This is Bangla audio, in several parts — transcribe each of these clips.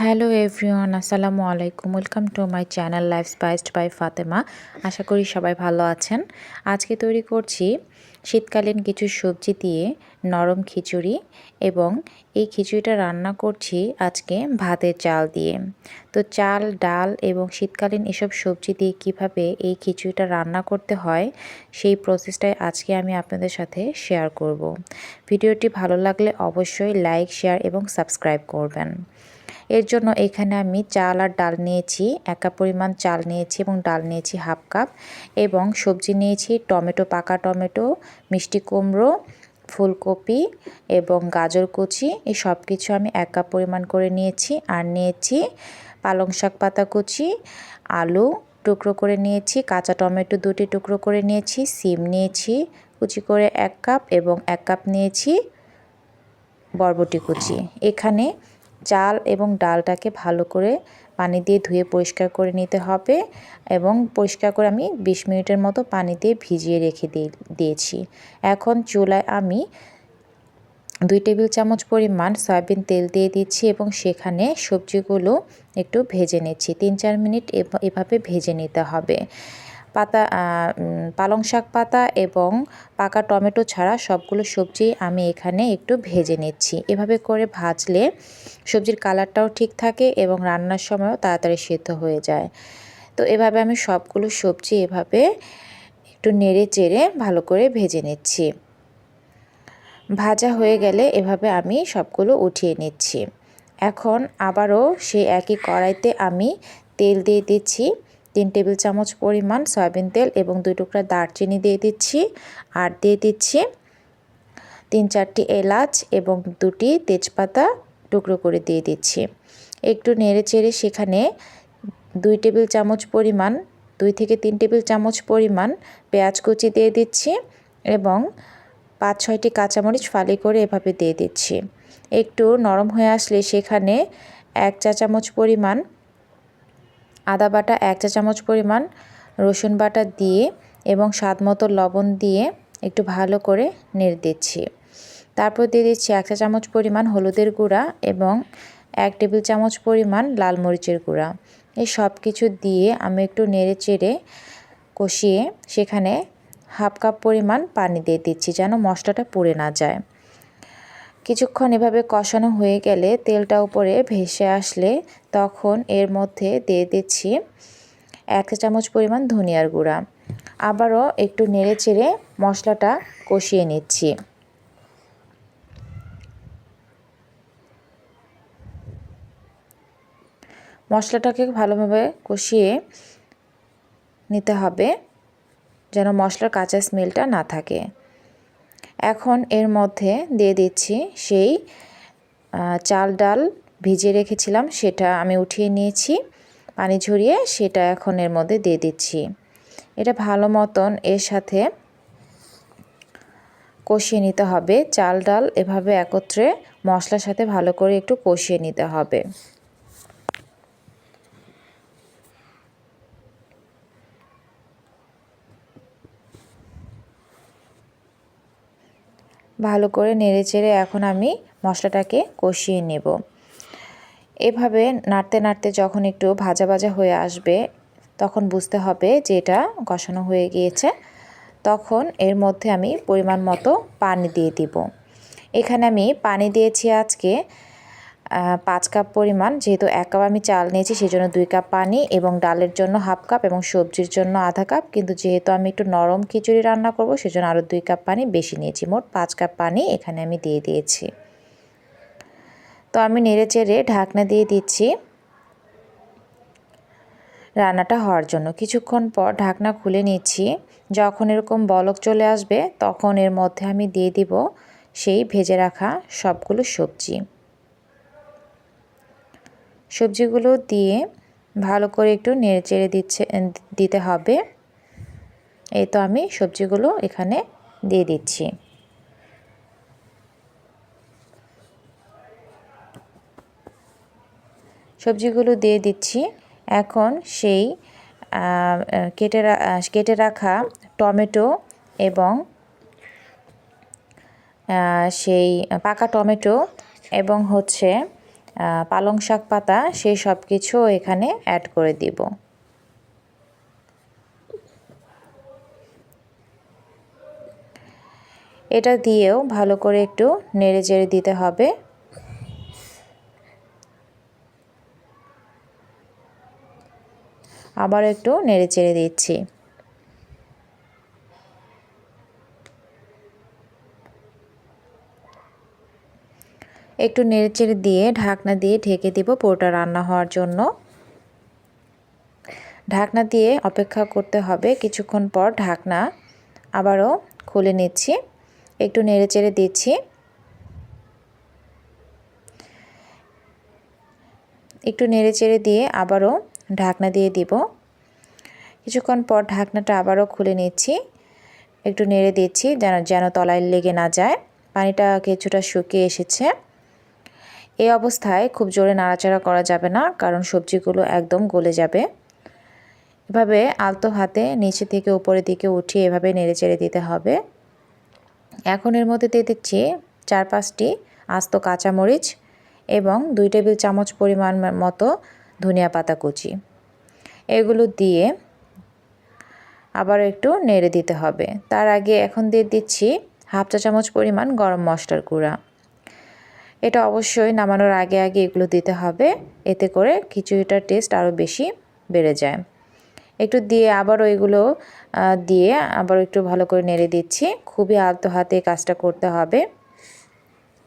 হ্যালো এভরিওয়ান আসসালামু আলাইকুম। Welcome to my channel life spiced by Fatema আশা করি সবাই ভালো আছেন। আজকে তৈরি করছি শীতকালীন কিছু সবজি দিয়ে নরম খিচুড়ি এবং এই খিচুড়িটা রান্না করছি আজকে ভাতের চাল দিয়ে। তো চাল, ডাল এবং শীতকালীন এসব সবজি দিয়ে কীভাবে এই খিচুড়িটা রান্না করতে হয়, সেই প্রসেসটাই আজকে আমি আপনাদের সাথে শেয়ার করব। ভিডিওটি ভালো লাগলে অবশ্যই লাইক শেয়ার এবং সাবস্ক্রাইব করবেন। এর জন্য এখানে আমি চাল আর ডাল নিয়েছি, এক কাপ পরিমাণ চাল নিয়েছি এবং ডাল নিয়েছি হাফ কাপ এবং সবজি নিয়েছি, টমেটো, পাকা টমেটো, মিষ্টি কুমড়ো, ফুলকপি এবং গাজর কুচি। এই সব কিছু আমি এক কাপ পরিমাণ করে নিয়েছি আর নিয়েছি পালং শাক পাতা কুচি, আলু টুকরো করে নিয়েছি, কাঁচা টমেটো দুটি টুকরো করে নিয়েছি, সিম নিয়েছি কুচি করে এক কাপ এবং এক কাপ নিয়েছি বরবটি কুচি। এখানে চাল এবং ডালটাকে ভালো করে পানি দিয়ে ধুয়ে পরিষ্কার করে নিতে হবে এবং পরিষ্কার করে আমি বিশ মিনিটের মতো পানি দিয়ে ভিজিয়ে রেখে দিয়েছি। এখন চুলায় আমি দুই টেবিল চামচ পরিমাণ সয়াবিন তেল দিয়ে দিচ্ছি এবং সেখানে সবজিগুলো একটু ভেজে নিচ্ছি। তিন চার মিনিট এভাবে ভেজে নিতে হবে। পাতা পালং শাক পাতা এবং পাকা টমেটো ছাড়া সবগুলো সবজি আমি এখানে একটু ভেজে নিচ্ছি। এভাবে করে ভাজলে সবজির কালারটাও ঠিক থাকে এবং রান্নার সময়ও তাড়াতাড়ি সিদ্ধ হয়ে যায়। তো এভাবে আমি সবগুলো সবজি এভাবে একটু নেড়ে চেড়ে ভালো করে ভেজে নিচ্ছি। ভাজা হয়ে গেলে এভাবে আমি সবগুলো উঠিয়ে নিচ্ছি। এখন আবারও সেই একই কড়াইতে আমি তেল দিয়ে দিচ্ছি। তিন টেবিল চামচ পরিমাণ সয়াবিন তেল এবং দুই টুকরা দারচিনি দিয়ে দিচ্ছি। আর দিয়ে দিচ্ছি তিন চারটি এলাচ এবং দুটি তেজপাতা টুকরো করে দিয়ে দিচ্ছি। একটু নেড়ে চেড়ে সেখানে দুই টেবিল চামচ পরিমাণ, দুই থেকে তিন টেবিল চামচ পরিমাণ পেঁয়াজ কুচি দিয়ে দিচ্ছি এবং পাঁচ, ছয়টি কাঁচামরিচ ফালি করে এভাবে দিয়ে দিচ্ছি। একটু নরম হয়ে আসলে সেখানে এক চা চামচ পরিমাণ আদা বাটা এক চা চামচ পরিমাণ, রসুন বাটা দিয়ে এবং স্বাদ মতো লবণ দিয়ে একটু ভালো করে নেড়ে দিচ্ছি। তারপর দিয়ে দিচ্ছি এক চা চামচ পরিমাণ হলুদের গুঁড়া এবং এক টেবিল চামচ পরিমাণ লাল মরিচের গুঁড়া। এই সব কিছু দিয়ে আমি একটু নেড়ে চেড়ে কষিয়ে সেখানে হাফ কাপ পরিমাণ পানি দিয়ে দিচ্ছি যেন মশলাটা পুড়ে না যায়। কিছুক্ষণ এভাবে কষানো হয়ে গেলে তেলটা উপরে ভেসে আসলে তখন এর মধ্যে দিয়ে দিচ্ছি এক চামচ পরিমাণ ধনিয়ার গুঁড়া। আবারও একটু নেড়ে চেড়ে মশলাটা কষিয়ে নিচ্ছি। মশলাটাকে ভালোভাবে কষিয়ে নিতে হবে যেন মশলার কাঁচা স্মেলটা না থাকে। এখন এর মধ্যে দিয়ে দিচ্ছি সেই চাল ডাল ভিজিয়ে রেখেছিলাম, সেটা আমি উঠিয়ে নিয়েছি, পানি ঝরিয়ে সেটা এখন এর মধ্যে দিয়ে দিচ্ছি। এটা ভালো মতন এর সাথে কষিয়ে নিতে হবে। চাল, ডাল এভাবে একত্রে মশলার সাথে ভালো করে একটু কষিয়ে নিতে হবে। ভালো করে নেড়ে চেড়ে এখন আমি মশলাটাকে কষিয়ে নেব। এভাবে নাড়তে নাড়তে যখন একটু ভাজা ভাজা হয়ে আসবে, তখন বুঝতে হবে যে এটা কষানো হয়ে গিয়েছে। তখন এর মধ্যে আমি পরিমাণ মতো পানি দিয়ে দিব। এখানে আমি পানি দিয়েছি আজকে পাঁচ কাপ পরিমাণ। যেহেতু এক কাপ আমি চাল নিয়েছি সেই জন্য দুই কাপ পানি এবং ডালের জন্য হাফ কাপ এবং সবজির জন্য আধা কাপ। কিন্তু যেহেতু আমি একটু নরম খিচুড়ি রান্না করব, সেজন্য আরও দুই কাপ পানি বেশি নিয়েছি। মোট পাঁচ কাপ পানি এখানে আমি দিয়ে দিয়েছি। তো আমি নেড়ে চেড়ে ঢাকনা দিয়ে দিচ্ছি। রান্নাটা হওয়ার জন্য। কিছুক্ষণ পর ঢাকনা খুলে নিচ্ছি। যখন এরকম বলক চলে আসবে, তখন এর মধ্যে আমি দিয়ে দিব সেই ভেজে রাখা সবগুলো সবজি। সবজিগুলো দিয়ে ভালো করে একটু নেড়ে চেড়ে দিচ্ছে, দিতে হবে। এই তো আমি সবজিগুলো এখানে দিয়ে দিচ্ছি। সবজিগুলো দিয়ে দিচ্ছি। এখন সেই কেটে কেটে রাখা টমেটো এবং সেই পাকা টমেটো এবং হচ্ছে পালং শাক পাতা, সেই সব কিছু এখানে অ্যাড করে দিব। এটা দিয়েও ভালো করে একটু নেড়ে চেড়ে দিতে হবে। আবার একটু নেড়ে চেড়ে দিচ্ছি। একটু নেড়ে চেড়ে দিয়ে ঢাকনা দিয়ে ঢেকে দিব পুরোটা রান্না হওয়ার জন্য। ঢাকনা দিয়ে অপেক্ষা করতে হবে, কিছুক্ষণ পর ঢাকনা আবারও খুলে নিচ্ছি। একটু নেড়ে চেড়ে দিচ্ছি। একটু নেড়ে চেড়ে দিয়ে আবারও ঢাকনা দিয়ে দিব। কিছুক্ষণ পর ঢাকনাটা আবারও খুলে নিচ্ছি। একটু নেড়ে দিচ্ছি যেন যেন তলায় লেগে না যায়। পানিটা কিছুটা শুকিয়ে এসেছে। এই অবস্থায় খুব জোরে নাড়াচাড়া করা যাবে না, কারণ সবজিগুলো একদম গলে যাবে। এভাবে আলতো হাতে নিচে থেকে উপরের দিকে উঠিয়ে এভাবে নেড়ে চেড়ে দিতে হবে। এখন এর মধ্যে দিয়ে দিচ্ছি চার পাঁচটি আস্ত কাঁচামরিচ এবং দুই টেবিল চামচ পরিমাণ মতো ধনিয়া পাতা কুচি। এগুলো দিয়ে আবার একটু নেড়ে দিতে হবে। তার আগে এখন দিয়ে দিচ্ছি হাফ চা চামচ পরিমাণ গরম মশলার গুঁড়া। এটা অবশ্যই নামানোর আগে আগে এগুলো দিতে হবে। এতে করে খিচুড়িটার টেস্ট আরও বেশি বেড়ে যায়। একটু দিয়ে আবার ওইগুলো দিয়ে আবার একটু ভালো করে নেড়ে দিচ্ছি। খুবই আলতো হাতে কাজটা করতে হবে।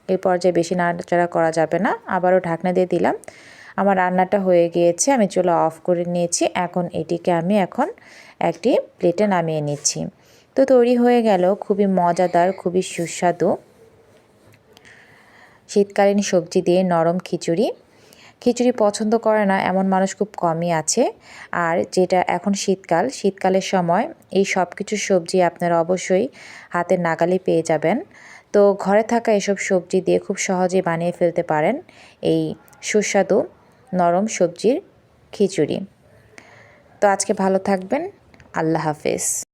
এই পর্যায়ে বেশি নাড়াচাড়া করা যাবে না, আবারও ঢাকনা দিয়ে দিলাম। আমার রান্নাটা হয়ে গিয়েছে, আমি চুলা অফ করে নিয়েছি। এখন এটিকে আমি এখন একটি প্লেটে নামিয়ে নিচ্ছি। তো তৈরি হয়ে গেল, খুবই মজাদার, খুবই সুস্বাদু। শীতকালীন সবজি দিয়ে নরম খিচুড়ি। খিচুড়ি পছন্দ করে না, এমন মানুষ খুব কমই আছে। আর যেটা এখন শীতকাল, শীতকালের সময় এই সব কিছু সবজি আপনারা অবশ্যই হাতের নাগালে পেয়ে যাবেন। তো ঘরে থাকা এসব সবজি দিয়ে খুব সহজে বানিয়ে ফেলতে পারেন। এই সুস্বাদু নরম সবজির খিচুড়ি। তো আজকে ভালো থাকবেন। আল্লাহ হাফেজ।